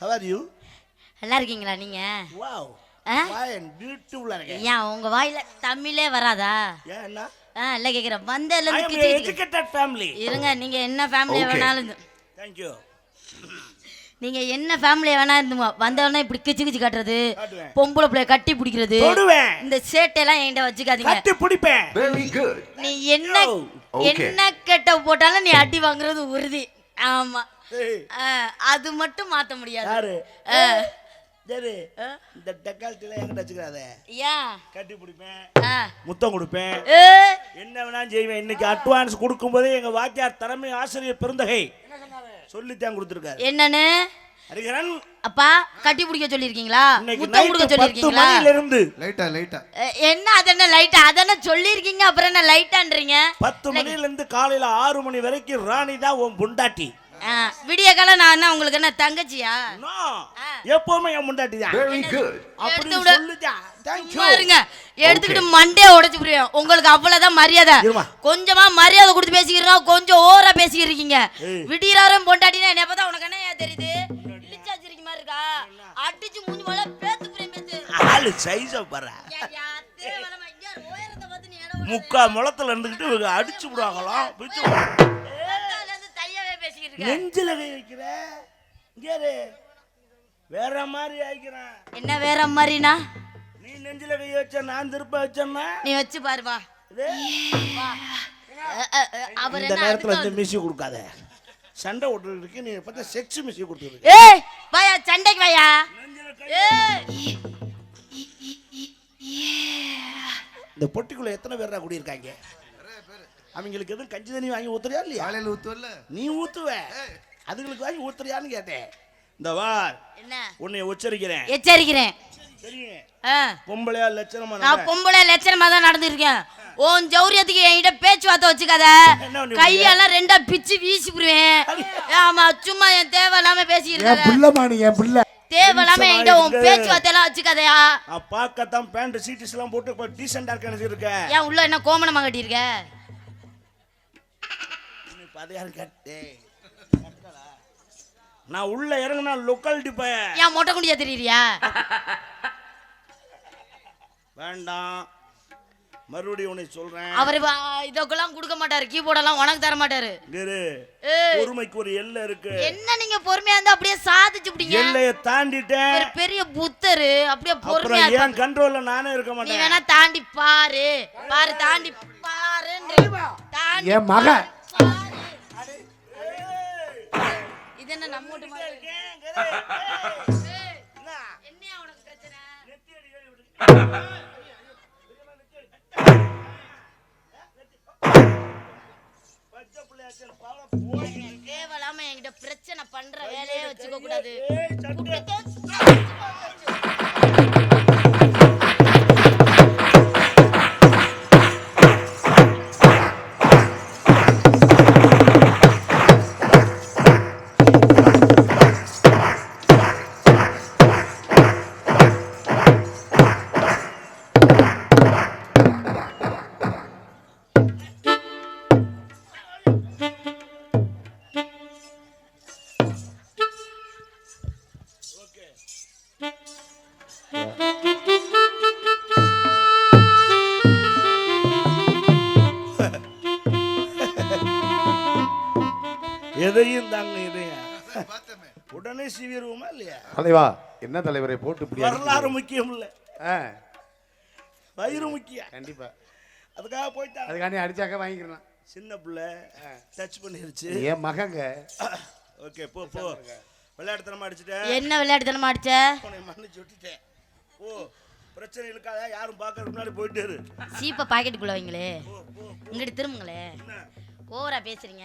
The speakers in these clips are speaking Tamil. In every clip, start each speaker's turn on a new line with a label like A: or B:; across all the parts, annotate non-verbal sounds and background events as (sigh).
A: ஹவ் ஆர் யூ
B: நல்லா இருக்கீங்களா நீங்க?
A: வாவ் பியூட்டிஃபுல்லா
B: ஏன் உங்க வாயில தமிழே வராதா?
A: ஏன் என்ன?
B: ஆ இல்ல கேக்குறேன். இருந்து கிச்சு கிச்சு.
A: எஜுகேட்டட் ஃபேமிலி
B: இருங்க நீங்க என்ன ஃபேமிலியா
C: Okay.
B: வேணாலும் நீங்க என்ன ஃபேமிலியா வேணா இருந்துங்க வந்தவொடனே இப்படி கிச்சு கிச்சு காட்டுறது. பொம்பளை பிள்ளைய கட்டி பிடிக்கிறது
A: தொடுவேன்.
B: இந்த சேட்டையெல்லாம் என்கிட்ட வச்சுக்காதீங்க.
A: கட்டி பிடிப்பேன்.
B: நீ என்ன. என்ன கெட்ட போட்டாலும் நீ அடி வாங்குறது உறுதி. ஆமா. அது மட்டும் மாத்த முடியாது.
A: யாரு?
B: ஆ.
A: சரி
B: ஆ.
A: இந்த டெக்கால்ட்டில என்கிட்ட வச்சுக்கிறாத.
B: ஏன்
A: கட்டி பிடிப்பேன்.
B: ஆ.
A: முத்தம் கொடுப்பேன். என்ன வேணாலும் செய்வேன். இன்னைக்கு அட்வான்ஸ் கொடுக்கும்போதே எங்க வாத்தியார் தலைமை ஆசிரியர் பெருந்தகை சொல்லித்தான் கொடுத்துருக்காரு.
B: என்னன்னு?
A: ஹரிகரன்
B: அப்பா கட்டி பிடிக்க சொல்லிருக்கீங்களா
A: இன்னைக்கு
B: முத்தம் கொடுக்க சொல்லிருக்கீங்களா
A: மணில இருந்து
C: லைட்டா லைட்டா
B: என்ன அதென்ன லைட்டா அதென்ன சொல்லிருக்கீங்க அப்புறம் என்ன லைட்டான்றீங்க
A: பத்து மணில இருந்து காலையில ஆறு மணி வரைக்கும் ராணி தான் உன் பொண்டாட்டி.
B: விடிய காலம் நான் என்ன உங்களுக்கு என்ன தங்கச்சியா.
A: எப்பவுமே என் தான். அப்படி
B: இருங்க. எடுத்துக்கிட்டு மண்டே உடைச்சு புரியும் உங்களுக்கு அவ்வளவுதான் மரியாதை. கொஞ்சமா மரியாதை கொடுத்து பேசிக்கிறோம் கொஞ்சம் ஓவரா பேசிக்கிறீங்க.
A: ஏய்.
B: விடியாரம் பொண்டாட்டினா என்ன பார்த்தா உனக்கு என்ன ஏன் தெரியுது இழிச்சா வச்சிருக்க மாதிரி இருக்கா? அடிச்சு மூஞ்சி மேல பேத்து புரியும் பேத்து.
A: ஆளு சைஸ பாரு.
B: யா, யா, தேவலாம இங்க உயரத்தை பார்த்து நீ இடம்
A: முக்கா முளத்துல இருந்துகிட்டு அடிச்சு விடுவாங்களாம்.
B: இருக்க.
A: நெஞ்சில கை வைக்கிற. இங்க. வேற மாதிரி ஆயிக்கிறேன்
B: என்ன வேற மாதிரினா?
A: நீ நெஞ்சில கை வச்ச நான் திருப்ப வச்சேன்னா?
B: நீ வச்சு பாரு வா. அவர்
A: இந்த நேரத்துல இந்த மியூசிக் கொடுக்காத. சண்டை விட்டு இருக்கு நீ பார்த்தா செக்ஸ் மியூசிக் கொடுத்துருக்கு.
B: ஏய் வாயா சண்டைக்கு வாயா?
A: இந்த பொட்டிக்குள்ள எத்தனை பேரா குடியிருக்காங்க? அவங்களுக்கு எதுவும் கஞ்சி தண்ணி வாங்கி ஊத்துறியா இல்லையா?
C: காலையில ஊத்துவல்ல.
A: நீ ஊத்துவ. அதுங்களுக்கு வாங்கி ஊத்துறியான்னு கேட்டேன். இந்த வார்
B: என்ன?
A: உன்னை உச்சரிக்கிறேன்
B: எச்சரிக்கிறேன்.
A: சரிங்க பொம்பளையா லட்சணமா
B: நான். பொம்பளை லட்சணமா தான் நடந்துருக்கேன். உன் ஜௌரியத்துக்கு என்கிட்ட பேச்சுவார்த்தை வச்சுக்காத. கையெல்லாம் ரெண்டா பிச்சு வீசி புடுவேன் ஆமா சும்மா என் தேவையில்லாம பேசிக்கிட்டு
D: என்
B: இருக்காத.
D: புள்ளமா நீ என் புள்ள.
B: தேவையில்லாம என்கிட்ட உன்
A: இருக்கு.
B: பேச்சுவார்த்தை எல்லாம் வச்சுக்காதயா.
A: நான் பார்க்கத்தான் பேண்ட் சீட்டிஸ் எல்லாம் போட்டு டீசெண்டா இருக்கேன்னு இருக்கேன்
B: ஏன் உள்ள என்ன கோமணமா கட்டியிருக்க?
A: இப்ப அதை நான் உள்ள இறங்குனா லொக்காலிட்டி பய.
B: ஏன் மொட்டை குண்டியா தெரியுறியா?
A: வேண்டாம். மறுபடியும் உன்னை சொல்றேன்.
B: அவர் இதற்கெல்லாம் கொடுக்க மாட்டாரு. கீபோர்டெல்லாம் உனக்கு தர மாட்டாரு.
A: பொறுமைக்கு ஒரு எல்லை இருக்கு.
B: என்ன நீங்க பொறுமையா இருந்தா அப்படியே சாதிச்சு பிடிங்க
A: எல்லையை தாண்டிட்டேன்.
B: ஒரு பெரிய புத்தரு அப்படியே பொறுமையா.
A: ஏன் கண்ட்ரோல்ல நானே இருக்க
B: நீ
A: மாட்டேன்.
B: வேணா தாண்டி பாரு. பாரு தாண்டி பாரு தாண்டி
D: என் மகன்.
B: இது என்ன நம்ம என்னையா உனக்கு பிரச்சனை? தேவையில்லாம என்கிட்ட பிரச்சனை பண்ற வேலையே வச்சுக்க கூடாது
A: எதையும் தாங்க இதையும் உடனே சீவிடுவோமா இல்லையா?
D: தலைவா என்ன தலைவரை போட்டு இப்படி
A: வரலாறு முக்கியம் இல்ல.
D: ஆ.
A: வயிறு முக்கியம்.
D: கண்டிப்பா.
A: அதுக்காக போயிட்டாங்க
D: அதுக்காண்டி அடிச்சாக்க வாங்கிக்கிறேன்
A: சின்ன பிள்ளை டச் பண்ணிருச்சு.
D: என் மகங்க?
A: ஓகே போ போ. விளையாட்டுத்தனமா அடிச்சுட்டேன்
B: என்ன விளையாட்டுத்தனமா அடிச்ச?
A: மன்னிச்சு விட்டுட்டேன். ஓ பிரச்சனை இருக்காத யாரும் பார்க்கறதுக்கு முன்னாடி போயிட்டு இரு.
B: சீப்பை பாக்கெட்டுக்குள்ள வைங்களே. இங்கிட்டு திரும்புங்களே. ஓவரா பேசுறீங்க.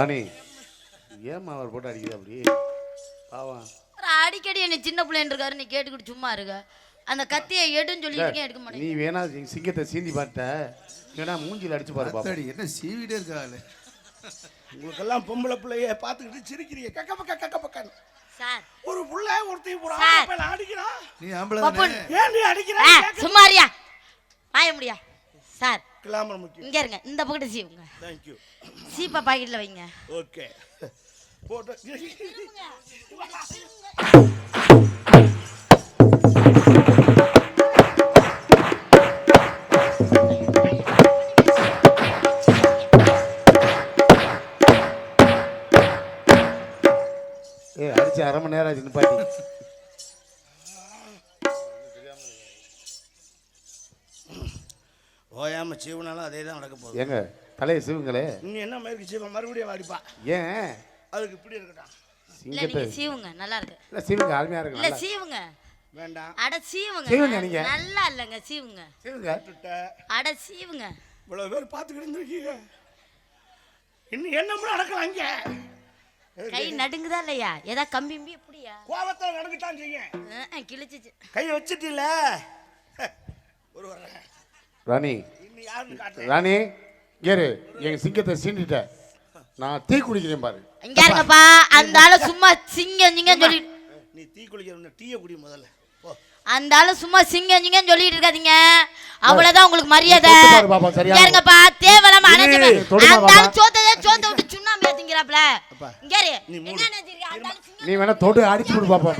D: ராணி. ஏம்மா அவர் போட்டு அடிக்குது அப்படி? பாவம்.
B: அப்புறம் அடிக்கடி என்ன சின்ன பிள்ளைன்னு இருக்காரு நீ கேட்டுக்கிட்டு சும்மா இருக்க. அந்த கத்தியை எடுன்னு சொல்லிட்டு இருக்கேன் எடுக்க மாட்டேன்
D: நீ வேணா சிங்கத்தை சீந்தி பார்த்த. வேணா மூஞ்சில அடிச்சு பாரு பாப்பா
C: என்ன சீவிட்டே இருக்காள்.
A: உங்களுக்கெல்லாம் பொம்பளை பிள்ளைய பார்த்துக்கிட்டு சிரிக்கிறீங்க. கக்க பக்க கக்க பக்கன்னு
B: சார்.
A: ஒரு புள்ள ஒருத்தையும் ஒரு. ஆம்பளை அடிக்கிறான்
C: நீ ஆம்பளை
A: ஏன் நீ
B: ஆ,
A: அடிக்கிறான்
B: சும்மா இருயா. வாய முடியா. சார்
A: கிளாமர் முக்கியம்.
B: இங்க இருங்க இந்த பக்கத்து சீவுங்க
A: தேங்க்யூ
B: சீப்பா பாக்கெட்ல வைங்க.
A: ஓகே போட்டு.
D: ஏ அடிச்சு அரை மணி நேரம் ஆச்சு நிப்பாட்டி.
A: ஓயாம சீவனாலும் அதே தான் நடக்க போகுது.
D: ஏங்க தலையை சிவுங்களே.
A: நீ என்ன மாதிரி சீவன் மறுபடியும் வாடிப்பா
D: ஏன்?
A: அதுக்கு இப்படி இருக்கட்டும்.
B: இல்ல
D: சிங்கத்தை
B: நீங்க சீவுங்க நல்லா இருக்கு.
D: இல்ல சிவுங்க அருமையா இருக்கு
B: இல்ல
D: நல்லா.
B: சீவுங்க.
A: வேண்டாம்.
B: அட சீவுங்க.
D: சீவுங்க நீங்க.
B: நல்லா இல்லங்க சீவுங்க.
D: சிவுங்க.
A: விட்டுட்ட.
B: அட சீவுங்க.
A: இவ்வளவு பேர் பார்த்துக்கிட்டு இருந்திருக்கீங்க. இன்னும் என்னமும் நடக்கலாம் இங்க?
B: கை நடுங்குதா இல்லையா? ஏதா கம்பி கம்பி எப்படியா?
A: கோபத்தில் நடந்துட்டான் செய்ய
B: அஹ், அஹ், கிழிச்சிச்சு.
A: கையை வச்சுட்டில ஒரு வர
D: ராணி ராணி ஏறு. எங்க சிங்கத்தை சீண்டிட்ட. நான் டீ குடிக்கிறேன் பாரு.
B: இங்க இருங்கப்பா. அந்த ஆளு சும்மா சிங்கம் சிங்கம் சொல்லி
A: நீ டீ குளிக்கிற டீயை குடி முதல்ல.
B: அந்த ஆளு சும்மா சிங்கம் சிங்கம் சொல்லிட்டு இருக்காதீங்க. அவ்வளவுதான் உங்களுக்கு மரியாதை.
D: தொட்டு
B: இருங்கப்பா. தேவையில்லாம
D: இரு,
B: அணைச்சு
D: தொடுமா
B: அந்த ஆளு. சோத்ததே சோத்த விட்டு சுண்ணாம்பு ஏத்திங்கிறாப்ல இங்க இரு.
A: நீ மூடு.
B: என்ன நினைச்சிருக்க அந்த ஆளு சிங்கம்
D: நீ வேணா தொடு அடிச்சு விடு பாப்பா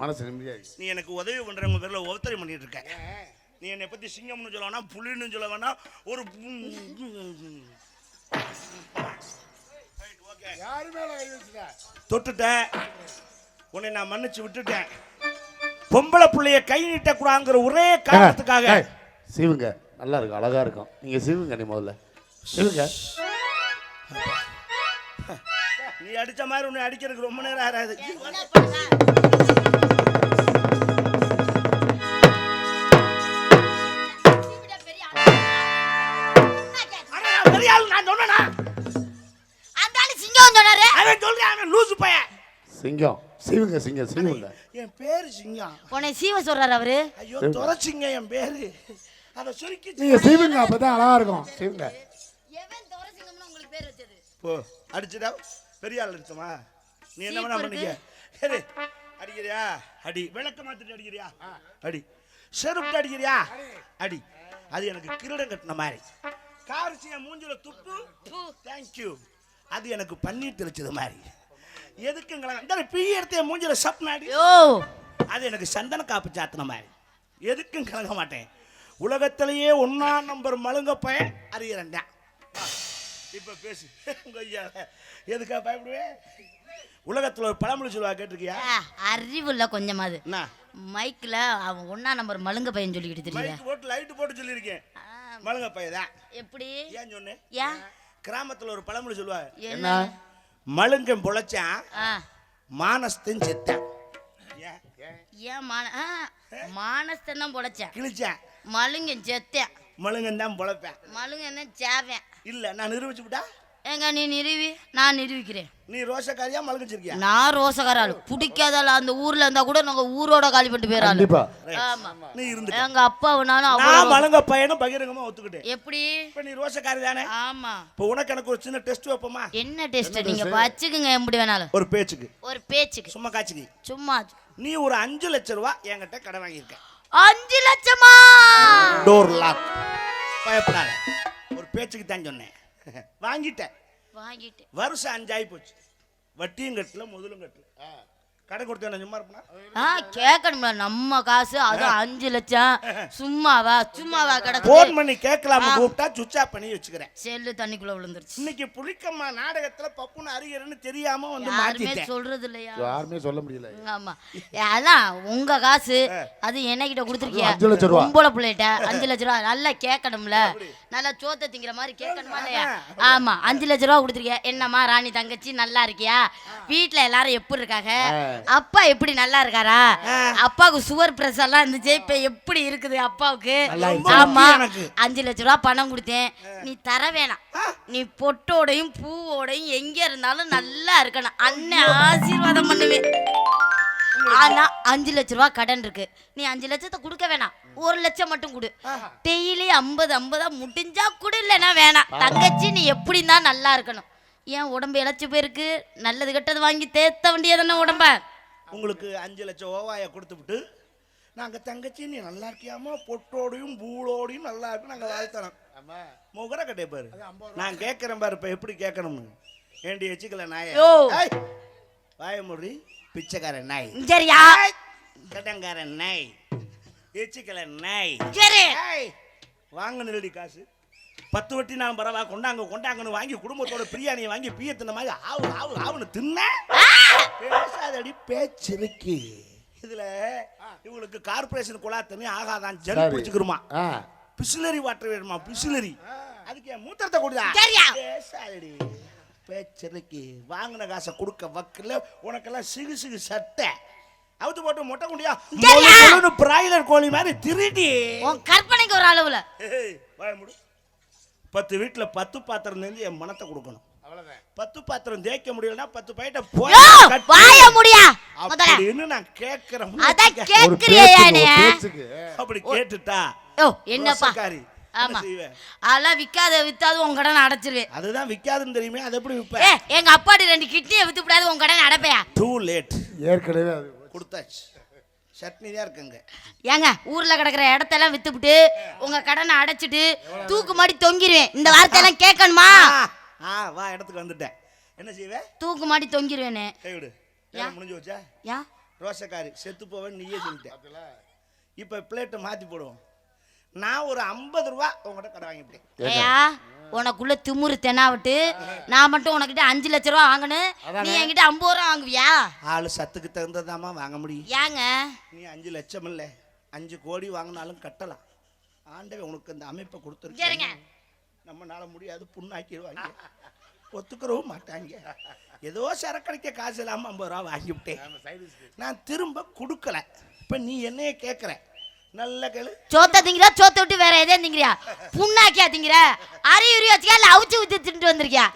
D: மனசு நிம்மதியா இருக்கு
A: நீ எனக்கு உதவி பண்றவங்க பேர்ல ஒருத்தரை பண்ணிட்டு இருக்க நீ என்னை பத்தி சிங்கம்னு சொல்ல வேணாம் புலின்னு சொல்ல வேணாம் ஒரு தொட்டுட்டேன். உன்னை நான் மன்னிச்சு விட்டுட்டேன். பொம்பளை புள்ளைய கை நீட்டக்கூடாங்கிற ஒரே காரணத்துக்காக.
D: சிவுங்க. நல்லா இருக்கும் அழகா இருக்கும். நீங்க சிவுங்க நீ முதல்ல. சிவுங்க.
A: நீ அடிச்ச மாதிரி உன்னை அடிக்கிறதுக்கு ரொம்ப நேரம் ஆறாது
B: சிங்கம்.
D: சிவுங்க சிங்கம் சிவுங்க
A: என் பேரு சிங்கம்.
B: உன்னை சீவ சொல்றாரு அவரு.
A: ஐயோ தொலைச்சிங்க என் பேரு. அதை சுருக்கி
D: நீங்க சிவுங்க அப்பதான் அழகா இருக்கும். சிவுங்க
B: எவன் தோர சிங்கம்னு உங்களுக்கு பேர் வச்சது?
A: போ அடிச்சுடா. பெரிய ஆள் அடிச்சமா நீ என்ன வேணா பண்ணிக்க. சரி. அடிக்கிறியா? அடி. விளக்க மாத்திட்டு அடிக்கிறியா? அடி. செருப்பு அடிக்கிறியா? அடி. அது எனக்கு கிரீடம் கட்டின மாதிரி. காரிச்சி என் மூஞ்சில துப்பு. தேங்க்யூ அது எனக்கு பன்னீர் தெளிச்சது மாதிரி. எதுக்குங்களா? இந்த பீ எடுத்து மூஞ்சில சப்னாடி
B: யோ.
A: அது எனக்கு சந்தன காப்பு சாத்தின மாதிரி. எதுக்கும் கலங்க மாட்டேன். உலகத்திலேயே ஒன்னா நம்பர் மழுங்க பையன் அறியறேன் இப்ப பேசு. உங்க ஐயா எதுக்கா பயப்படுவேன் உலகத்துல ஒரு பழமொழி சொல்லுவா கேட்டிருக்கியா?
B: அறிவு இல்ல கொஞ்சமாது
A: என்ன?
B: மைக்ல அவன் ஒன்னா நம்பர் மழுங்க பையன் சொல்லிக்கிட்டு தெரியல
A: மைக் போட்டு லைட் போட்டு சொல்லியிருக்கேன். மழுங்க பையன் தான்
B: எப்படி?
A: ஏன் சொன்னேன்?
B: ஏன்?
A: கிராமத்துல ஒரு பழமொழி சொல்லுவா.
B: என்ன
A: மழுங்கன் பொழைச்சான்
B: ஆ,
A: மானஸ்தன் செத்தான். ஏன்
B: ஏன்? மான ஆ, மானஸ்தன் தான் பொழைச்சேன்.
A: கிழிச்சான்.
B: மழுங்கன் செத்தேன்.
A: மழுங்கன் தான் பொழைப்பேன்.
B: மழுங்க என்ன சேவேன்.
A: இல்ல நான் நிரூபிச்சு விட்டா?
B: ஏங்க நீ நிறுவி. நான் நிரூபிக்கிறேன்
A: நீ ரோஷக்காரியா மழுங்கிச்சிருக்கியா
B: நான் ரோசகாராள் பிடிக்காதால அந்த ஊர்ல இருந்தா கூட நாங்க ஊரோட காலி பண்ணிட்டு போயிடறாள்
D: கண்டிப்பா.
B: ஆமா.
A: நீ இருந்து
B: எங்க அப்பாவுனாலும்
A: நான்
B: அவ்வளவு
A: மழுங்க பையனும் பகிரங்கமா ஒத்துக்கிட்டேன்.
B: எப்படி?
A: இப்ப நீ ரோஷக்காரி தானே?
B: ஆமா.
A: இப்போ உனக்கு எனக்கு ஒரு சின்ன டெஸ்ட் வைப்போமா?
B: என்ன டெஸ்ட் நீங்க வச்சுக்குங்க எப்படி வேணாலும்.
A: ஒரு பேச்சுக்கு.
B: ஒரு பேச்சுக்கு.
A: சும்மா காட்சிக்கு
B: சும்மா
A: நீ ஒரு அஞ்சு லட்ச ரூபா என்கிட்ட கடன் வாங்கியிருக்க.
B: அஞ்சு லட்சமா?
A: டோர் லாக் பயப்படாத. ஒரு பேச்சுக்கு தான் சொன்னேன். வாங்கிட்டேன்.
B: வாங்கிட்டு
A: வருஷம் அஞ்சாயி போச்சு. வட்டியும் கட்டல முதலும் கட்டல. கடை கொடுத்தேன் சும்மா இருப்பா
B: ஆ கேட்கணும்ல நம்ம காசு அது அஞ்சு லட்சம். சும்மாவா சும்மாவா
A: போன் (laughs)
B: கிடக்கு
A: பண்ணி கேட்கலாம கூப்பிட்டா சுவிட்ச் ஆஃப் பண்ணி வச்சுக்கிறேன்.
B: செல்லு தண்ணிக்குள்ள விழுந்துருச்சு.
A: இன்னைக்கு புளிக்கம்மா நாடகத்துல பப்புன்னு அறிகிறன்னு தெரியாம வந்து
B: யாருமே
A: மாத்திட்டேன்.
B: சொல்றது இல்லையா
D: யாருமே சொல்ல முடியல.
B: ஆமா. அதான் உங்க காசு அது என்கிட்ட கொடுத்துருக்கிய?
D: அஞ்சு லட்ச ரூபா.
B: பொம்பளை பிள்ளைகிட்ட அஞ்சு லட்ச ரூபா. நல்லா கேட்கணும்ல. நல்லா சோத்த திங்கிற மாதிரி கேட்கணுமா இல்லையா? ஆமா அஞ்சு லட்ச ரூபா கொடுத்துருக்கிய. என்னம்மா ராணி தங்கச்சி நல்லா இருக்கியா? வீட்ல எல்லாரும் எப்படி இருக்காங்க? அப்பா எப்படி நல்லா இருக்காரா? அப்பாவுக்கு சுகர் பிரஷர் எல்லாம் இருந்துச்சு இப்ப எப்படி இருக்குது அப்பாவுக்கு? ஆமா. அஞ்சு லட்ச ரூபா பணம் கொடுத்தேன். நீ தர வேணாம். நீ பொட்டோடையும் பூவோடையும் எங்க இருந்தாலும் நல்லா இருக்கணும். அண்ணன் ஆசீர்வாதம் பண்ணுவேன் ஆனா அஞ்சு லட்ச ரூபா கடன் இருக்கு. நீ அஞ்சு லட்சத்தை கொடுக்க வேணாம். ஒரு லட்சம் மட்டும் கொடு. டெய்லி ஐம்பது ஐம்பதா முடிஞ்சா கொடு இல்லைன்னா வேணாம். தங்கச்சி நீ எப்படி தான் நல்லா இருக்கணும். ஏன் உடம்பு இழைச்சி போயிருக்கு? நல்லது கெட்டது வாங்கி தேத்த வேண்டியதானே உடம்ப?
A: உங்களுக்கு அஞ்சு லட்சம் ஓவாய கொடுத்துவிட்டு நாங்க தங்கச்சி நீ நல்லா இருக்கியாமா பொட்டோடையும் பூளோடையும் நல்லா இருக்கு நாங்க வாழ்த்தணும் முகர கட்டை பாரு. நான் கேட்கிறேன் பாரு இப்ப எப்படி கேட்கணும்னு. ஏண்டி வச்சுக்கல நாய? வாய முடி பிச்சைக்காரன் நாய்.
B: சரியா?
A: ஏய், கடன்காரன் நாய். எச்சிக்கல நாய்.
B: சரி.
A: வாங்க நிலடி காசு. பத்து வட்டி நான் பரவா கொண்டாங்க கொண்டாங்கன்னு வாங்கி குடும்பத்தோட பிரியாணியை வாங்கி பீய தின்ன மாதிரி ஆவு ஆவு ஆவுன்னு தின்ன? பேசாதடி பேச்சிருக்கு இதுல இவங்களுக்கு கார்பரேஷன் குழா தண்ணி ஆகாதான் ஜல்
D: ஆ.
A: பிசிலரி வாட்டர் வேணுமா பிசிலரி? அதுக்கு என் மூத்திரத்தை கொடுதா? பேசாதடி பேச்சிருக்கு வாங்கின காசை கொடுக்க வக்கில் உனக்கெல்லாம் சிகு சிகு சட்டை. அவுத்து போட்டு மொட்டை குண்டியா? பிராய்லர் கோழி மாதிரி திருடி.
B: உன் கற்பனைக்கு ஒரு அளவுல.
A: பத்து வீட்டுல பத்து பாத்திரம் செஞ்சு என் மனத்தை கொடுக்கணும். பத்து பாத்திரம் தேய்க்க முடியலன்னா பத்து பையிட்ட போய்.
B: வாய முடியா?
A: அப்படின்னு நான் கேட்கிறேன்.
B: அத கேக்குறியா
A: அப்படி கேட்டுட்டா?
B: ஓ என்னப்பா? ஆமா.
A: செய்வேன்?
B: அதெல்லாம் விக்காத வித்தாது உன் கடன் அடைச்சிருவேன்.
A: அதுதான் விக்காதுன்னு தெரியுமே அதை எப்படி விப்ப?
B: எங்க அப்பாடி ரெண்டு கிட்னியை வித்து விடாது உன் கடன் அடைப்பையா?
A: டூ லேட்
D: ஏற்கனவே அது
A: கொடுத்தாச்சு. சட்னி தான் இருக்குங்க.
B: ஏங்க ஊர்ல கிடக்குற இடத்தெல்லாம் வித்துவிட்டு உங்க கடனை அடைச்சிட்டு தூக்கு மாடி தொங்கிருவேன். இந்த வார்த்தையெல்லாம் கேட்கணுமா?
A: ஆ, ஆ வா இடத்துக்கு வந்துட்டேன். என்ன செய்வே?
B: தூக்கு மாடி தொங்கிருவேனே.
A: கை விடு. வேலை முடிஞ்சு வச்சா
B: யா?
A: ரோசக்காரி செத்து போவேன் நீயே சொல்லிட்டேன் இப்போ பிளேட்டை மாற்றி போடுவோம். நான் ஒரு ஐம்பது ரூபா உங்கள்கிட்ட கடை வாங்கிட்டேன்
B: ஏயா? உனக்குள்ள திமுரு தெனாவிட்டு. நான் மட்டும் உனக்கிட்ட அஞ்சு லட்ச ரூபா வாங்கணும். நீ என்கிட்ட ஐம்பது ரூபா வாங்குவியா?
A: ஆள் சத்துக்கு தகுந்ததாம்மா வாங்க முடியும்.
B: ஏங்க?
A: நீ அஞ்சு லட்சம் இல்லை. அஞ்சு கோடி வாங்கினாலும் கட்டலாம். ஆண்டவன் உனக்கு இந்த அமைப்பை
B: சரிங்க
A: கொடுத்துருக்கேன் நம்மனால முடியாது புண்ணாக்கிடுவாங்க. ஒத்துக்கிறவும் மாட்டாங்க. ஏதோ சரக்கடிக்க காசு இல்லாமல் ஐம்பது ரூபா வாங்கிவிட்டேன் நான் திரும்ப கொடுக்கல. இப்போ நீ என்னைய கேட்குற நல்ல கேளு.
B: சோத்த திங்கிறியா? சோத்த விட்டு வேற எதே திங்கிறியா? புண்ணாக்கியா திங்கிற? அறியுறி வச்சுக்கா இல்ல அவுச்சு ஊத்தி தின்ட்டு வந்திருக்கியா?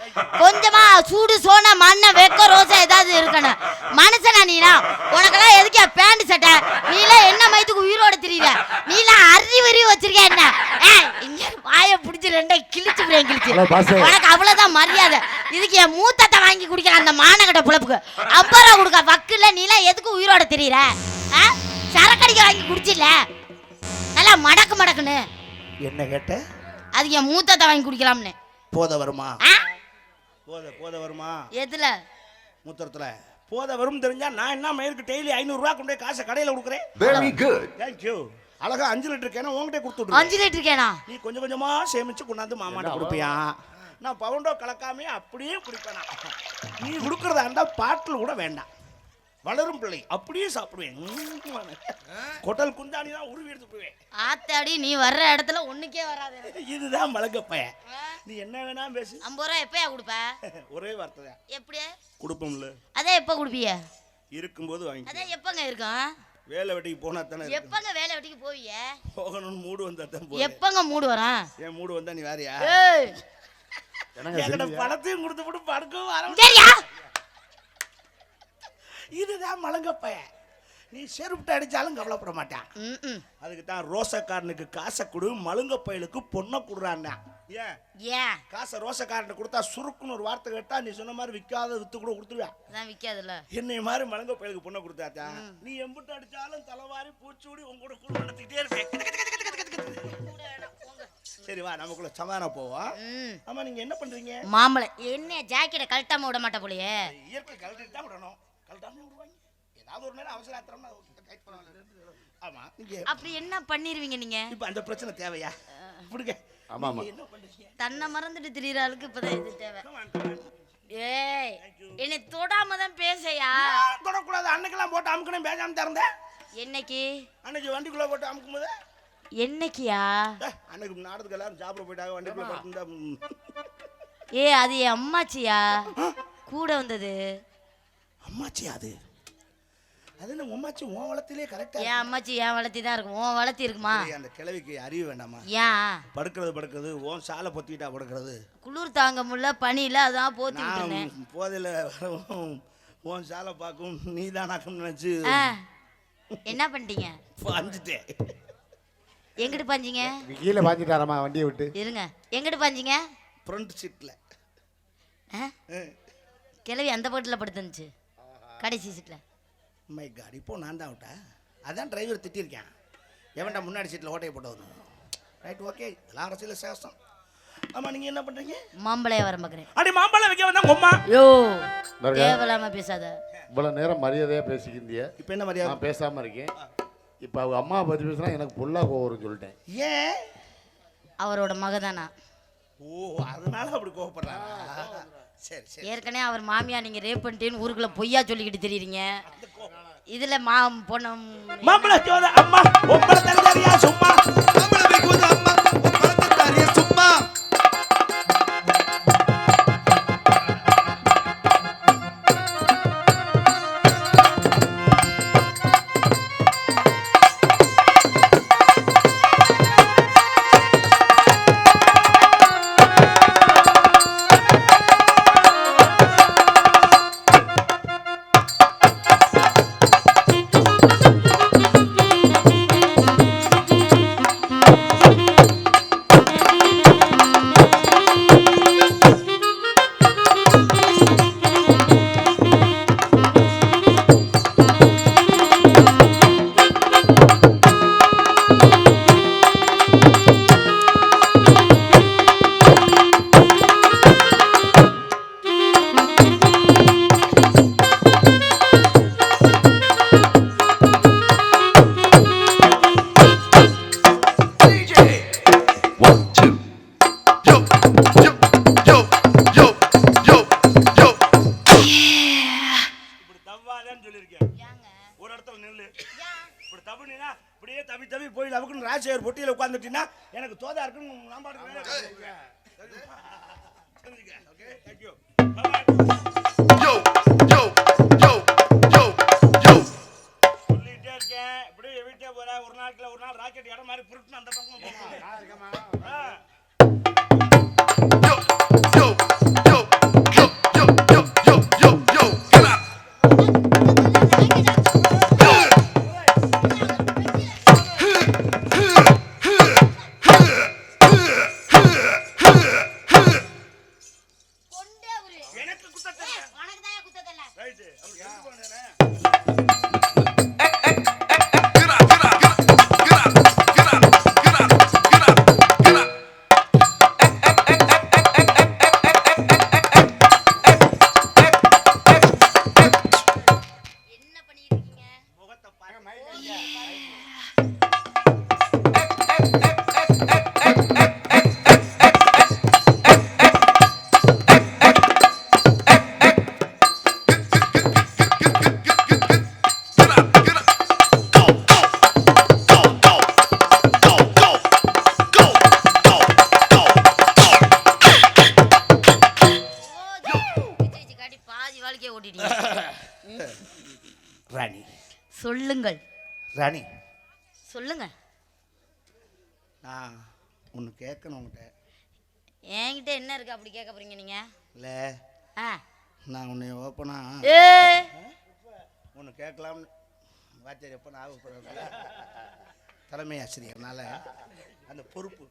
B: கொஞ்சமா சூடு சோனா மண்ண வெக்க ரோசா ஏதாவது இருக்கணும். மனுஷனா நீனா? உனக்கெல்லாம் எதுக்கியா பேண்ட் சட்டை? நீலாம் என்ன மயத்துக்கு உயிரோட திரியுற? நீலாம் அறிவறி வச்சிருக்க என்ன? ஏய், இங்க வாயை பிடிச்சி ரெண்டை கிழிச்சு விடுறேன் கிழிச்சு. உனக்கு அவ்வளவுதான் மரியாதை. இதுக்கு என் மூத்தத்தை வாங்கி குடிக்கிற அந்த மானகட்ட புழப்புக்கு. ஐம்பது ரூபா கொடுக்க வக்குல நீலாம் எதுக்கு உயிரோட திரியுற? ஆ? சரக்கடிக்க வாங்கி குடிச்சில்ல? நல்லா மடக்கு மடக்குன்னு.
A: என்ன கேட்ட?
B: அது என் மூத்தத்தை வாங்கி குடிக்கலாம்னு.
A: போத வருமா? போத போத வருமா?
B: எதுல?
A: மூத்திரத்தில். போத வரும் தெரிஞ்சா நான் என்ன மயிருக்கு டெய்லி ஐநூறுரூவா கொண்டு போய் காசை கடையில் கொடுக்குறேன்?
C: Very good.
A: தேங்க்யூ அழகா அஞ்சு லிட்டர் கேனா உங்ககிட்ட கொடுத்துட்டு
B: அஞ்சு லிட்டர் கேனா?
A: நீ கொஞ்சம் கொஞ்சமா சேமிச்சு கொண்டாந்து மாமாட்ட கொடுப்பியா? நான் பவுண்டோ கலக்காமே அப்படியே குடிப்பேன்? நான். நீ கொடுக்கறதா இருந்தா பாட்டில் கூட வேண்டாம். வளரும் பிள்ளை. அப்படியே சாப்பிடுவேன். கொட்டல் குந்தாணி தான் உருவி எடுத்து
B: ஆத்தாடி நீ வர்ற இடத்துல ஒண்ணுக்கே வராது
A: இதுதான் மலங்க நீ என்ன வேணா பேசு
B: ஐம்பது ரூபா எப்பயா கொடுப்ப
A: ஒரே வார்த்தை தான்
B: எப்படி
A: கொடுப்போம்ல
B: அதே எப்ப கொடுப்பிய
A: இருக்கும்போது வாங்கி
B: அதே எப்பங்க இருக்கும்
A: வேலை வெட்டிக்கு போனா தானே
B: எப்பங்க வேலை வெட்டிக்கு போவிய
A: போகணும்னு மூடு வந்தா தான்
B: எப்பங்க மூடு வரா
A: ஏன் மூடு வந்தா நீ வேறயா
B: ஏய்
D: என்னங்க
A: பணத்தையும் கொடுத்து போட்டு படுக்கவும் வர
B: சரியா
A: இதுதான் மலங்க பையன் நீ செருப்பிட்டு அடிச்சாலும் கவலைப்பட மாட்டான். அதுக்கு தான் ரோசக்காரனுக்கு காசை கொடு மலுங்க பயலுக்கு பொண்ணை கொடுறான்னா. ஏன்?
B: ஏன்?
A: காசை ரோசக்காரனுக்கு கொடுத்தா சுருக்குன்னு ஒரு வார்த்தை கேட்டா நீ சொன்ன மாதிரி விற்காத வித்து கூட கொடுத்துருவேன்.
B: அதான் விக்காதுல்ல.
A: என்னை மாதிரி மலங்க பயலுக்கு பொண்ணை கொடுத்தாத்தா? நீ எம்பிட்டு அடிச்சாலும் தலைவாரி பூச்சூடி உங்க கூட நடத்திக்கிட்டே இருப்பேன். சரி வா நமக்குள்ள சமாதானம் போவோம். ஆமா நீங்க என்ன பண்றீங்க?
B: மாம்பழம். என்ன ஜாக்கெட்டை கழட்டாம விட மாட்டா போலயே.
A: இயற்கை கழட்டிட்டு தான் விடணும். கழட்டாம விடுவாங்க ஏதாவது ஒரு நேரம் அவசர ஆத்திரம்னா கைட் பண்ணலாம் ஆமா. நீங்க
B: அப்படி என்ன பண்ணிருவீங்க நீங்க?
A: இப்ப அந்த பிரச்சனை தேவையா? விடுங்க.
D: ஆமா, ஆமா.
A: நீங்க என்ன பண்றீங்க?
B: தன்னை மறந்துட்டு திரியிற ஆளுக்கு இப்பதான் இது தேவை. ஏய் என்னை தொடாம தான் பேசையா
A: தொடக்கூடாது? அன்னைக்கெல்லாம் போட்டு அமுக்கணும் பேசாம திறந்தேன்
B: என்னைக்கு?
A: அன்னைக்கு வண்டிக்குள்ள போட்டு அமுக்கும் போது
B: என்னைக்கியா
A: அன்னைக்கு நாடகத்துக்கு எல்லாரும் சாப்பிட போயிட்டாங்க வண்டிக்குள்ள போட்டு.
B: ஏ அது என் அம்மாச்சியா? கூட வந்தது.
A: அம்மாச்சி அது. அது என்ன உம்மாச்சி உன் வளத்திலே கரெக்டா
B: என் அம்மாச்சி என் வளர்த்தி தான் இருக்கும். உன் வளர்த்தி இருக்குமா?
A: அந்த கிழவிக்கு அறிவு வேண்டாமா?
B: ஏன்?
A: படுக்கிறது படுக்கிறது ஓன் சாலை பொத்திக்கிட்டா படுக்கிறது.
B: குளிர் தாங்க முடியல பனியில அதான்
A: நான் போதையில வரவும் உன் சாலை பார்க்கும் நீ தானாக்கும் நினைச்சு.
B: என்ன பண்ணிட்டீங்க?
A: வந்துட்டேன்
B: எங்கிட்டு பாஞ்சீங்க?
D: கீழே பாஞ்சிட்டாரம்மா வண்டியை விட்டு.
B: இருங்க. எங்கிட்டு பாஞ்சீங்க?
A: ஃப்ரண்ட் சீட்ல
B: ஆ? கிளவி அந்த போட்டில் படுத்துருந்துச்சு. கடைசி சீட்டில்
A: மை காட் இப்போ நான் தான் விட்டா அதான் டிரைவர் திட்டிருக்கேன். எவன்டா முன்னாடி சீட்டில் ஓட்டையை போட்டு வரணும் ரைட் ஓகே இதெல்லாம் அரசியல் சேஷம் ஆமா நீங்க என்ன பண்றீங்க?
B: மாம்பழைய வர பார்க்குறேன்.
A: அடி மாம்பழம் வைக்க வந்தா உம்மா?
B: யோ. தேவையில்லாம பேசாத.
D: இவ்வளோ நேரம் மரியாதையாக பேசிக்கிந்திய.
A: இப்போ என்ன மரியாதை?
D: நான் பேசாமல் இருக்கேன். இப்போ அவங்க அம்மா பற்றி பேசினா எனக்கு புல்லாக கோவம் வரும்னு சொல்லிட்டேன்.
A: ஏன்?
B: அவரோட மகதானா
A: ஓ அதனால அப்படி கோவப்படுறாங்க சரி சரி
B: ஏற்கனவே அவர் மாமியா நீங்க ரேப் பண்ணிட்டேன்னு ஊருக்குள்ள பொய்யா சொல்லிக்கிட்டு தெரியுறீங்க. இதுல மா பொண்ணம்
A: மாம்பழம் சோத அம்மா உங்களை தருதாரியா சும்மா.
B: மாட்டேன் அப்படி கேட்க போறீங்க நீங்க?
A: இல்லை.
B: ஆ.
A: நான் உன்னை ஓப்பனா
B: ஏ.
A: ஒன்று கேட்கலாம்னு வாத்தியார் எப்போ நான் ஆகப்படுறது தலைமை ஆசிரியர்னால அந்த பொறுப்பு.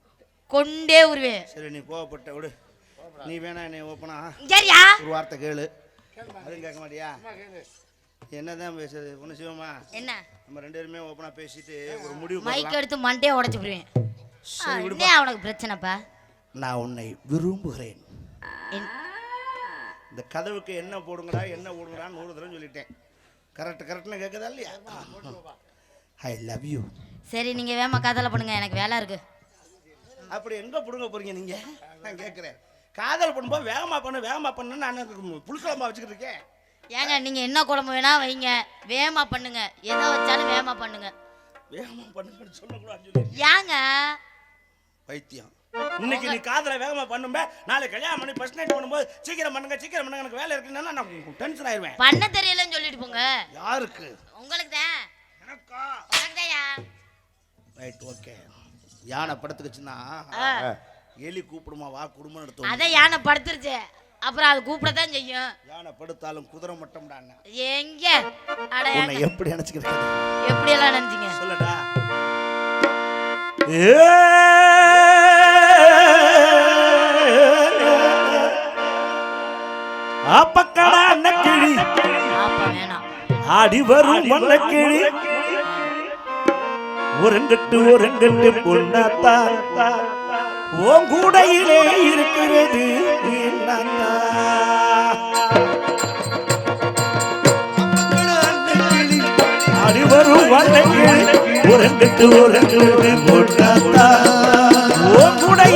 B: கொண்டே உருவேன்
A: சரி நீ கோவப்பட்ட விடு. நீ வேணா என்னை ஓப்பனா
B: சரியா?
A: ஒரு வார்த்தை கேளு. அதுவும் கேட்க மாட்டியா? என்னதான் பேசுறது? ஒன்று சிவமா
B: என்ன?
A: நம்ம ரெண்டு பேருமே ஓப்பனா பேசிட்டு ஒரு முடிவு
B: மைக் எடுத்து மண்டையை உடைச்சு போடுவேன் அவனுக்கு பிரச்சனைப்பா?
A: நான் உன்னை விரும்புகிறேன். இந்த கதவுக்கு என்ன போடுங்கடா என்ன போடுங்கடான்னு நூறு தடவை சொல்லிட்டேன். கரெக்ட் கரெக்ட்னு கேட்குதா இல்லையா? ஐ லவ் யூ
B: சரி நீங்க வேமா காதல பண்ணுங்க எனக்கு வேலை இருக்கு.
A: அப்படி எங்க பிடுங்க போறீங்க நீங்க? நான் கேட்குறேன். காதல் பண்ணும்போது வேகமா பண்ணு வேகமா பண்ணு நான் புழுக்கலமா வச்சுக்கிட்டு இருக்கேன்.
B: ஏங்க நீங்க என்ன குழம்பு வேணா வைங்க. வேமா பண்ணுங்க. எதை வச்சாலும் வேமா பண்ணுங்க.
A: வேகமா பண்ணுங்கன்னு சொல்லக்கூடாது சொல்லி
B: ஏங்க?
A: பைத்தியம். இன்னைக்கு நீ காதலை வேகமா பண்ணும்ப நாளை கல்யாணம் பண்ணி ஃபர்ஸ்ட் நைட் பண்ணும்போது சீக்கிரம் பண்ணுங்க சீக்கிரம் பண்ணுங்க எனக்கு வேலை இருக்குன்னா நான் டென்ஷன் ஆயிடுவேன்.
B: பண்ண தெரியலன்னு சொல்லிட்டு போங்க.
A: யாருக்கு?
B: உங்களுக்கு தான்
A: எனக்கா?
B: உங்களுக்கு தான்யா
A: ரைட் ஓகே யானை படுத்துக்குச்சுன்னா. எலி கூப்பிடுமா வா குடும்பம் எடுத்து
B: அதை யானை படுத்துருச்சு. அப்புறம் அது கூப்பிடத்தான் செய்யும்.
A: யானை படுத்தாலும் குதிரை மட்டும்டான்னு
B: எங்க? அட
A: எப்படி நினைச்சுக்கிறது
B: எப்படி எல்லாம் நினைச்சீங்க?
A: சொல்லடா. அப்பக்கடா
B: அப்ப வேணாம்
A: ஆடி வரும் மண்ணக்கிளி ஒருங்கட்டு ஒருங்கட்டு பொண்ணாத்தான் உன் கூடையிலே இருக்கிறது? ஆடி வரும் மண்ணக்கிளி ஒருங்கட்டு ஒருங்கட்டு பொண்ணாத்தா உன் கூடையிலே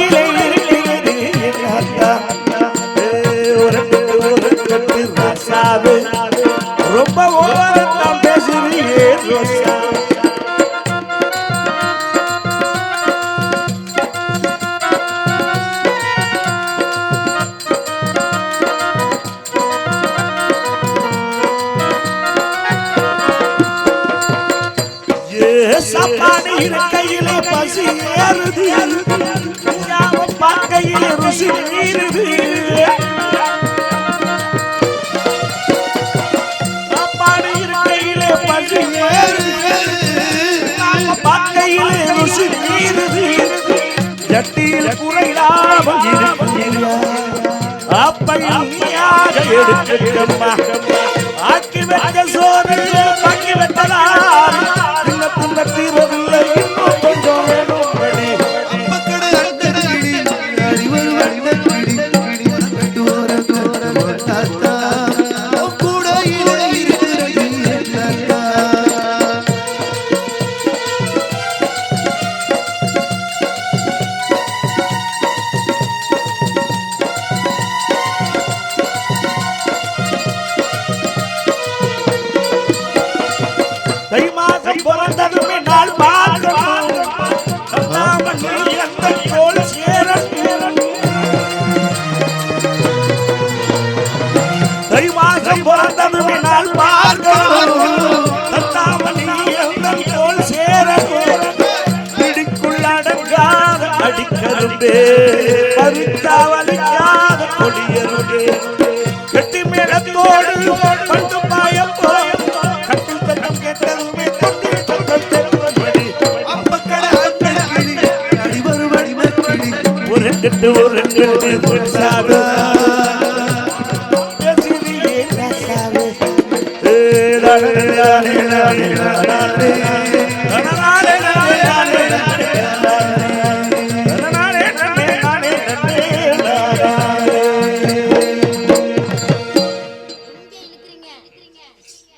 A: இருக்கையிலே பசி ஏறுது. யாவ பார்க்கையிலே ருசி மீறுது. சாப்பாடு இருக்கையிலே பசி ஏறுது. நாம ருசி மீறுது. ஜட்டியில் குறையில்லாமல் இருக்கிறியா அப்பையும் நீயாக எடுக்கம்மா ஆக்கி வைக்க சோறு பாக்கி வைத்ததால் பின்ன பின்ன தீரவில்லை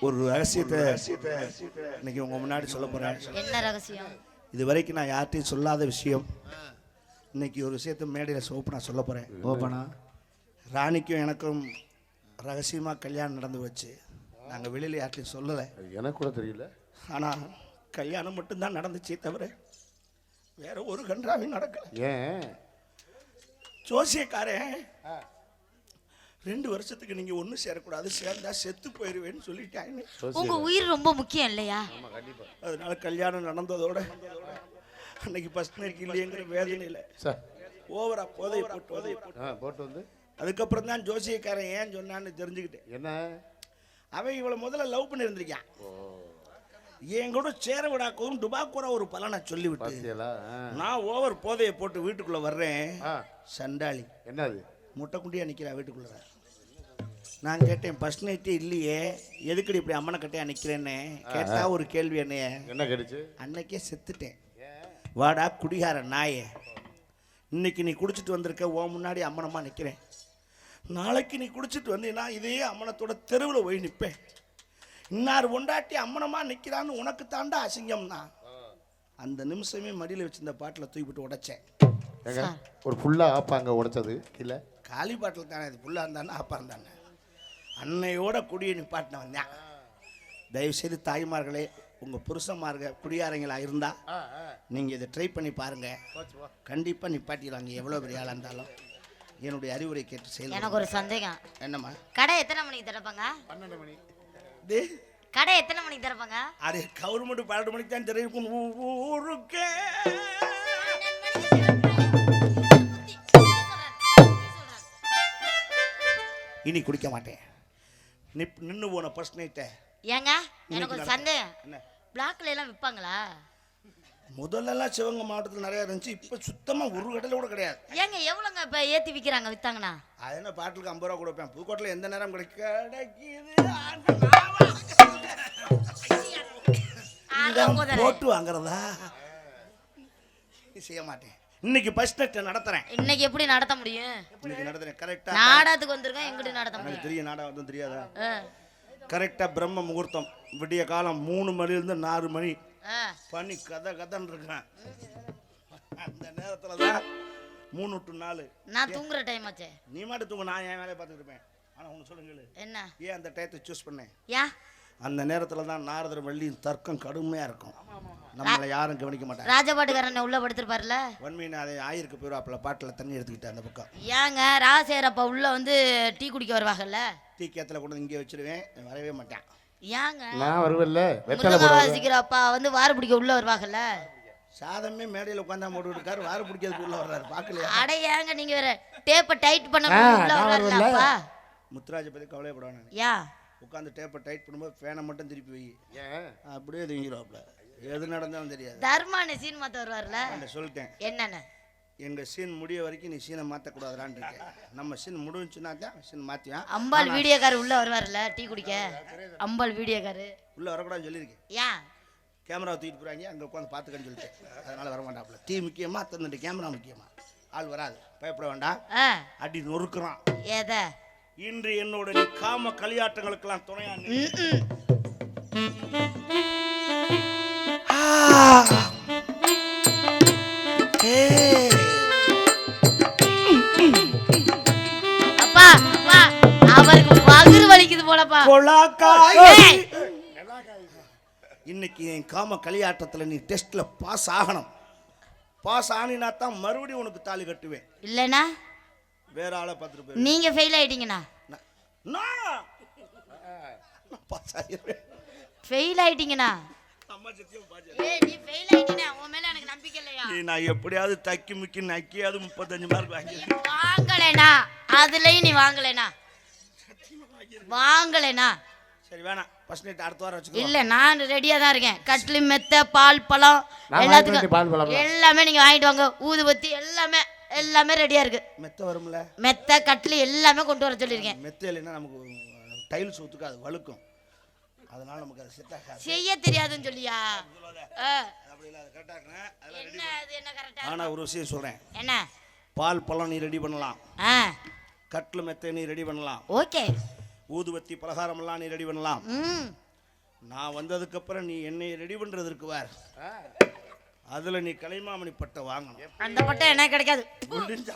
A: ஒரு ரகசியத்தை இன்னைக்கு உங்க முன்னாடி சொல்ல போறேன்.
B: என்ன ரகசியம்?
A: இது வரைக்கும் நான் யார்கிட்டையும் சொல்லாத விஷயம். இன்னைக்கு ஒரு விஷயத்த மேடையில் சோப்பு நான் சொல்ல போறேன்.
D: ஓப்பனா
A: ராணிக்கும் எனக்கும் ரகசியமா கல்யாணம் நடந்து வச்சு நாங்கள் வெளியில் யார்கிட்டையும் சொல்லலை.
D: எனக்கு கூட தெரியல.
A: ஆனால் கல்யாணம் மட்டும்தான் நடந்துச்சே தவிர வேற ஒரு கன்றாவையும் நடக்கல.
D: ஏன்?
A: ஜோசியக்காரன் ரெண்டு வருஷத்துக்கு நீங்க ஒண்ணு சேரக்கூடாது சேர்ந்தா செத்து போயிருவேன்னு சொல்லிட்டாங்க
B: உங்க உயிர் ரொம்ப முக்கியம் இல்லையா?
A: அதனால கல்யாணம் நடந்ததோட அன்னைக்கு ஃபர்ஸ்ட் நைட் இல்லையங்கிற வேதனையில
D: சார்.
A: ஓவரா போதை போட்டு போதை போட்டு
D: ஆ போட்டு வந்து.
A: அதுக்கப்புறம் தான் ஜோசியக்காரன் ஏன் சொன்னான்னு தெரிஞ்சுக்கிட்டேன்.
D: என்ன?
A: அவன் இவளை முதல்ல லவ் பண்ணியிருந்திருக்கான் என் கூட சேர விடாக்கவும் டுபாக்கூரா ஒரு பலனை சொல்லிவிட்டு நான் ஓவர் போதையை போட்டு வீட்டுக்குள்ள வர்றேன். சண்டாளி.
D: என்னது?
A: முட்டை குண்டியா நிக்கிறா வீட்டுக்குள்ள நான் கேட்டேன் ஃபர்ஸ்ட் நைட்டே இல்லையே எதுக்கடி இப்படி அம்மனை கட்டையா நிக்கிறேன்னு? கேட்டா ஒரு கேள்வி என்னைய.
D: என்ன கிடைச்சு
A: அன்னைக்கே செத்துட்டேன். வாடா குடிகார நாயே. இன்னைக்கு நீ குடிச்சிட்டு வந்திருக்க ஓ முன்னாடி அம்மனமா நிற்கிறேன் நாளைக்கு நீ குடிச்சிட்டு வந்தீங்கன்னா இதே அம்மனத்தோட தெருவில் போய் நிற்பேன் இன்னார் பொண்டாட்டி அம்மனமா நிக்கிறான்னு உனக்கு தாண்டா அசிங்கம்னா. அந்த நிமிஷமே மடியில வச்சிருந்த பாட்டில் தூக்கிட்டு உடைச்சேன்.
D: ஏங்க ஒரு ஃபுல்லாக ஆப்பாங்க உடைச்சது? இல்லை?
A: காலி பாட்டில் தானே இது புல்லா இருந்தானே அப்பா இருந்தானே? அன்னையோட குடியை நிப்பாட்டின வந்தேன். தயவுசெய்து தாய்மார்களே உங்கள் புருஷன்மார்க குடியாரங்களா இருந்தால் நீங்கள் இதை ட்ரை பண்ணி பாருங்கள் கண்டிப்பாக நிப்பாட்டிடுவாங்க எவ்வளோ பெரிய ஆளாக இருந்தாலும். என்னுடைய அறிவுரை கேட்டு செயல்
B: எனக்கு ஒரு சந்தேகம்.
A: என்னம்மா?
B: கடை எத்தனை மணிக்கு திறப்பாங்க?
D: பன்னெண்டு மணி.
B: கடை எத்தனை மணிக்கு திறப்பாங்க?
A: அது கவர்மெண்ட் பன்னெண்டு மணிக்கு தான் தெரியும் ஊருக்கே. இனி குடிக்க மாட்டேன். நிப் நின்று போன ஃபர்ஸ்ட் நைட்டை
B: ஏங்க எனக்கு ஒரு சந்தேகம்.
A: என்ன?
B: பிளாக்ல எல்லாம் விற்பாங்களா
A: முதல்லலாம் சிவகங்கை மாவட்டத்தில் நிறையா இருந்துச்சு. இப்போ சுத்தமாக ஒரு கடையில் கூட கிடையாது.
B: ஏங்க எவ்வளோங்க இப்போ ஏற்றி விற்கிறாங்க விற்றாங்கண்ணா
A: அது என்ன பாட்டிலுக்கு ஐம்பது ரூபா கொடுப்பேன். புதுக்கோட்டையில் எந்த நேரம் கிடைக்க கிடைக்குது. போட்டு வாங்குறதா? செய்ய மாட்டேன். இன்னைக்கு ஃபர்ஸ்ட் நைட்டை நடத்துறேன்.
B: இன்னைக்கு எப்படி நடத்த முடியும்?
A: இன்னைக்கு நடத்துறேன். கரெக்டாக
B: நாடகத்துக்கு வந்திருக்கேன் எங்கிட்டு நடத்த முடியும்?
A: தெரியும் நாடகம் வந்து தெரியாதா?
B: ஆ,
A: கரெக்டாக பிரம்ம முகூர்த்தம். விடிய காலம் மூணு மணிலேருந்து நாலு மணி.
B: ஆ.
A: பண்ணி கதை கதைன்னு இருக்கேன். அந்த நேரத்தில் தான் மூணு டு நாலு.
B: நான் தூங்குற டைம் ஆச்சே.
A: நீ மாட்டு தூங்க நான் என் வேலையை பார்த்துட்டு இருப்பேன். ஆனால் ஒன்று சொல்லுங்க
B: என்ன?
A: ஏன் அந்த டயத்தை சூஸ் பண்ணேன்
B: யா?
A: அந்த நேரத்தில் தான் நாரதர் வள்ளியின் தர்க்கம் கடுமையாக இருக்கும். நம்மளை யாரும் கவனிக்க மாட்டாங்க.
B: ராஜபாட்டுக்காரனை உள்ள படுத்திருப்பார்ல
A: வன்மையின அதை ஆயிருக்கு போயிடுவாப்புல பாட்டில் தண்ணி எடுத்துக்கிட்டு அந்த பக்கம்.
B: ஏங்க ராசேரப்பா உள்ள வந்து டீ குடிக்க வருவாங்கல்ல?
A: டீ கேத்தில் கொண்டு இங்கே வச்சிருவேன். வரவே மாட்டேன்.
B: ஏங்க
D: நான் வருவேன்ல வெத்தலை
B: வாசிக்கிறப்பா வந்து வாறு பிடிக்க உள்ள வருவாங்கல்ல?
A: சாதமே மேடையில் உட்காந்தா போட்டு இருக்காரு வார பிடிக்கிறதுக்கு உள்ள வர்றாரு பார்க்கலையா?
B: அட ஏங்க நீங்க வேற டேப்பை டைட் பண்ண உள்ள
D: நான்
B: வர்றாருலப்பா
A: முத்துராஜை பற்றி கவலைப்படுவானு
B: யா.
A: உட்காந்து டேப்பை டைட் பண்ணும்போது ஃபேனை மட்டும் திருப்பி வை.
D: ஏன்
A: அப்படியே தூங்கிடுவாப்புல எது நடந்தாலும் தெரியாது.
B: தர்மான சீன் மாத்த வருவார்ல?
A: நான் சொல்லிட்டேன்.
B: என்னன்னு?
A: எங்கள் சீன் முடிய வரைக்கும் நீ சீனை மாற்றக்கூடாதுலான் இருக்கேன் நம்ம சீன் முடிஞ்சுன்னா தான் சீன் மாற்றுவேன்
B: அம்பாள் வீடியோக்கார் உள்ள வருவார்ல டீ குடிக்க? அம்பாள் வீடியோக்காரு.
A: உள்ளே வரக்கூடாதுன்னு சொல்லியிருக்கேன்
B: ஏன்
A: கேமரா தூக்கிட்டு போகிறாங்க அங்கே உட்காந்து பார்த்துக்கன்னு சொல்லிட்டேன் அதனால் வர மாட்டாப்புல. டீ முக்கியமா தந்துட்டு கேமரா முக்கியமா? ஆள் வராது. பயப்பட வேண்டாம். அடி நொறுக்குறான்.
B: எதை?
A: இன்று என்னோட நீ காம களியாட்டங்களுக்கெல்லாம் துணையா நின்று
B: பகிர் வலிக்குது போலப்பா.
A: இன்னைக்கு என் காம களியாட்டத்துல நீ டெஸ்ட்ல பாஸ் ஆகணும். பாஸ் ஆனினா தான் மறுபடியும் உனக்கு தாலி கட்டுவேன்.
B: இல்லைண்ணா.
A: வேற ஆளை பார்த்துட்டு போய்
B: நீங்க ஃபெயில் ஆயிட்டீங்கண்ணா.
A: பாஸ் ஆகிடுவேன்
B: ஃபெயில் ஆயிட்டீங்கண்ணா.
A: அம்மா சத்தியம் பாஜா
B: ஏய் நீ ஃபெயில் ஆயிட்டீனா உன் மேல எனக்கு நம்பிக்கை இல்லையா?
A: நீ நான் எப்படியாவது தக்கி முக்கி நக்கியாவது முப்பத்தஞ்சு மார்க் வாங்கிடுவேன்
B: வாங்கலைண்ணா. அதுலயும் நீ வாங்கலைண்ணா. வாங்கலைண்ணா.
A: சரி வேணாம். ஃபர்ஸ்ட் நைட் அடுத்த வாரம் வச்சுக்கோ
B: இல்ல நான் ரெடியா தான் இருக்கேன். கட்லி மெத்த பால் பழம்
D: வந்து பால்
B: எல்லாத்துக்கும்
D: பழம்.
B: எல்லாமே. நீங்க வாங்கிட்டு வாங்க. ஊதுபத்தி எல்லாமே எல்லாமே ரெடியா இருக்கு.
A: மெத்த வரும்ல?
B: மெத்த கட்லி எல்லாமே கொண்டு வர சொல்லியிருக்கேன்.
A: மெத்த இல்லைன்னா நமக்கு டைல்ஸ் ஊத்துக்கு அது வழுக்கும். அதனால நமக்கு அது செட் ஆகாது.
B: செய்ய தெரியாதுன்னு சொல்லியா? ஆ.
A: அப்படி இல்லை அது கரெக்டாக இருக்கேன் அதெல்லாம்
B: என்ன அது என்ன கரெக்டா
A: ஆனால் ஒரு விஷயம் சொல்கிறேன்
B: என்ன?
A: பால் பழம் நீ ரெடி பண்ணலாம்.
B: ஆ.
A: கட்டில் மெத்தை நீ ரெடி பண்ணலாம்.
B: ஓகே.
A: ஊதுபத்தி பலகாரமெல்லாம் நீ ரெடி பண்ணலாம். நான் வந்ததுக்கப்புறம் நீ என்னை ரெடி பண்ணுறதுக்கு வார். அதில் நீ கலைமாமணி பட்டை வாங்கணும்.
B: அந்த பட்டம் எனக்கு கிடைக்காது.
A: முடிஞ்சா.